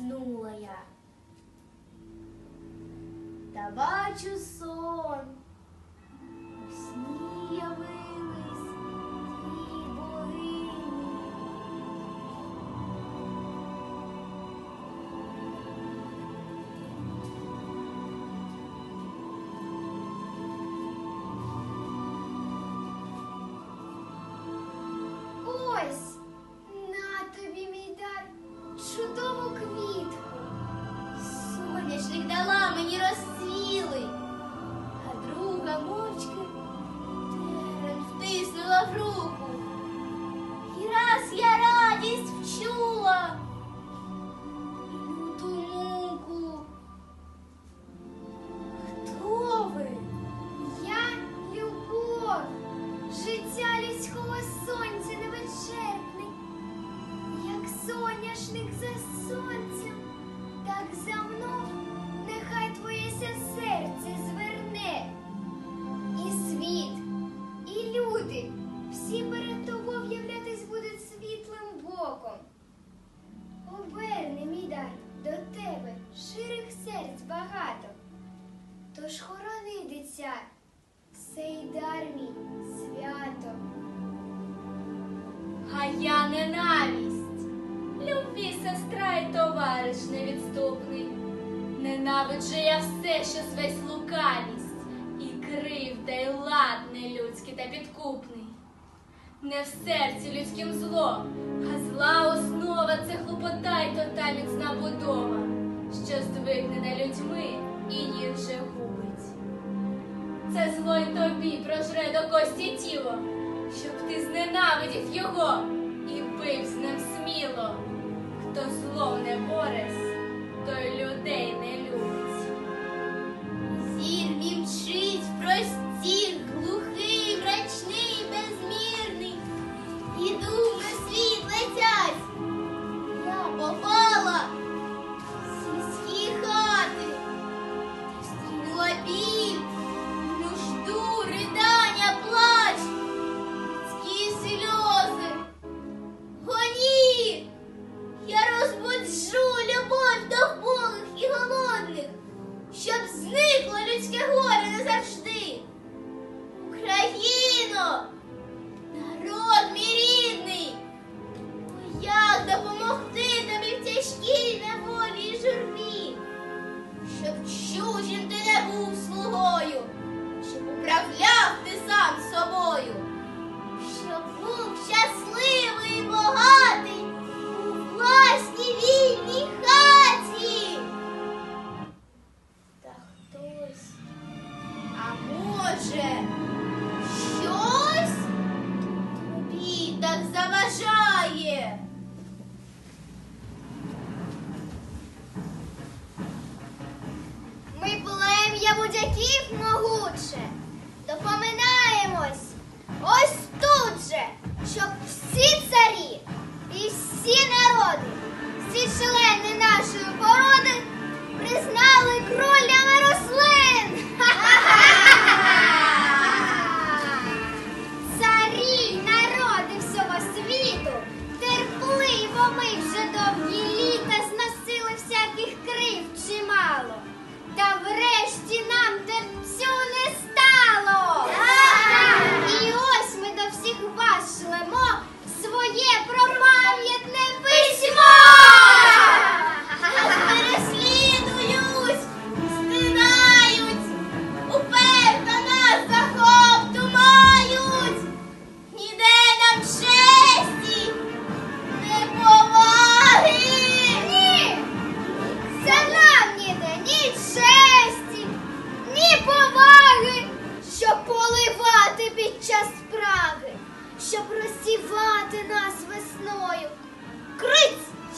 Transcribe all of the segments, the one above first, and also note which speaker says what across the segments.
Speaker 1: заснула я. Та бачу сон.
Speaker 2: Ненавиджу я все, що звесь лукавість, і кривда, і лад нелюдський та підкупний. Не в серці людським зло, а зла основа це хлопота й то та будова, що здвигнена людьми і їх вже губить. Це зло й тобі прожре до кості тіло, щоб ти зненавидів його.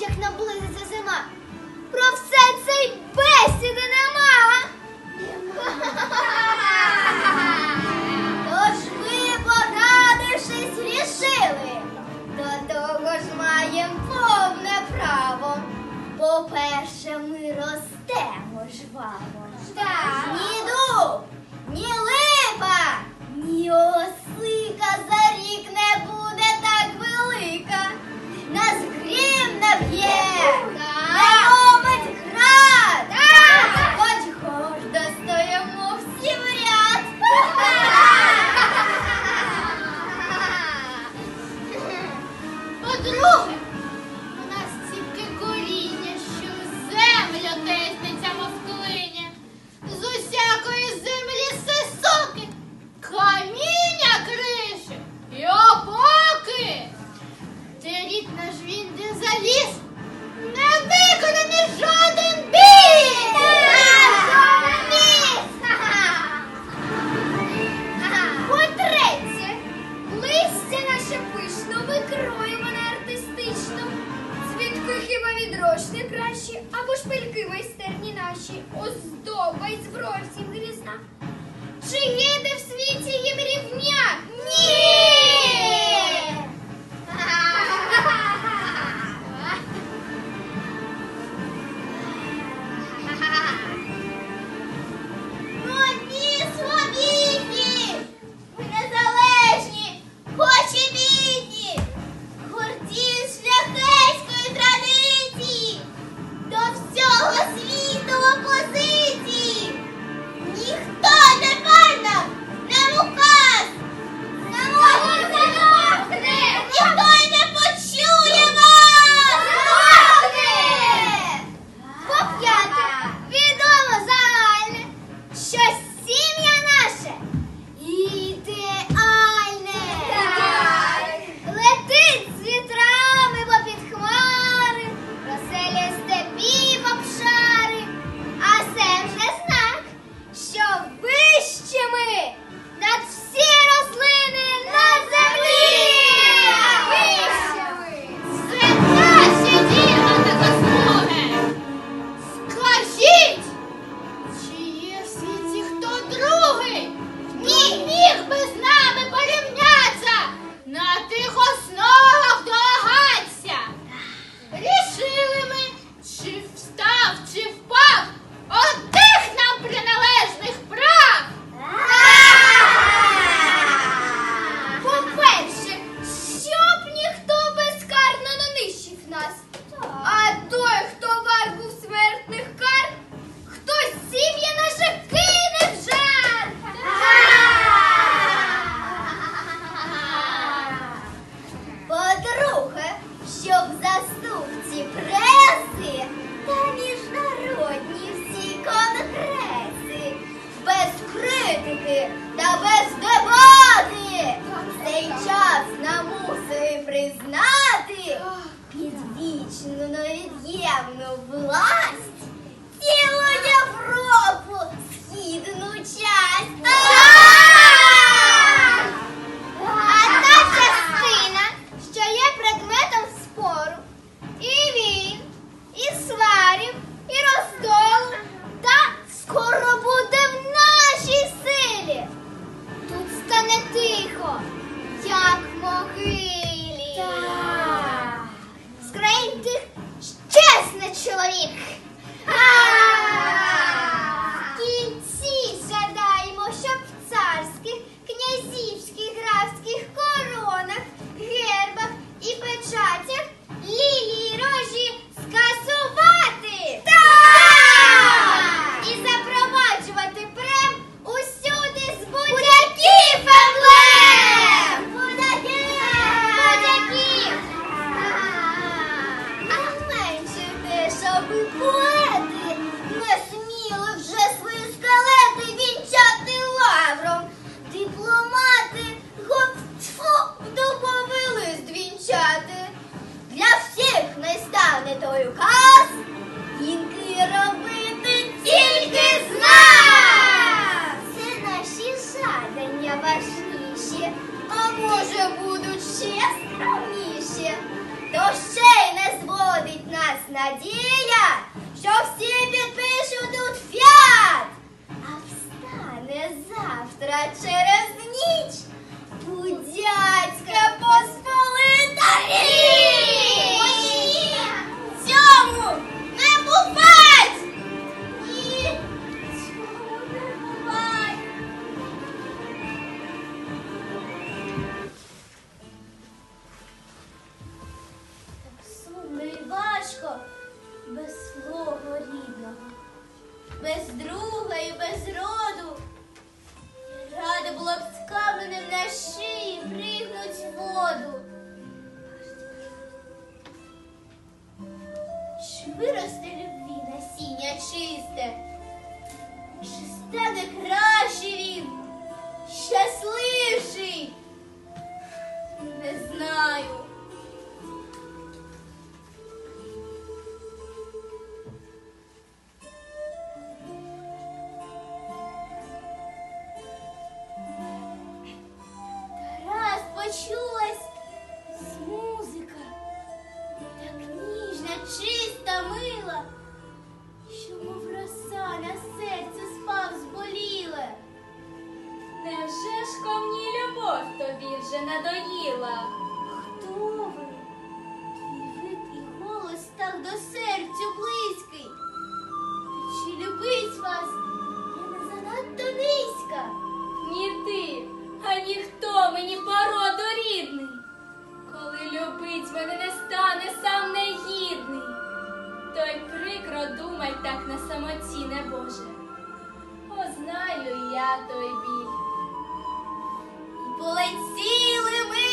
Speaker 1: Як наблизиться зима. Про все це й бесіди нема. Тож ми, порадившись, рішили. До того ж маємо повне право. По-перше, ми ростемо жваво. Ні дуб, ні липа, ні ос. 子路 no vlog. завтра через ніч будяцька посполита річ!
Speaker 3: Цьому не бувать! Ні, цьому не бувать! Так сумно і важко без свого рідного, без друга і без роду було б з каменем на шиї пригнуть воду. Чи виросте любві насіння чисте, чи стане краще він, щасливший. тобі вже надоїла. Хто
Speaker 2: ви? Твій вид і голос так до серцю
Speaker 1: близький. Чи любить
Speaker 2: вас? Я не
Speaker 1: занадто низька. Ні ти, а ніхто мені породу
Speaker 3: рідний.
Speaker 1: Коли любить мене не стане сам негідний, то й прикро думай так на самоті, не Боже. Познаю я той біль. крилах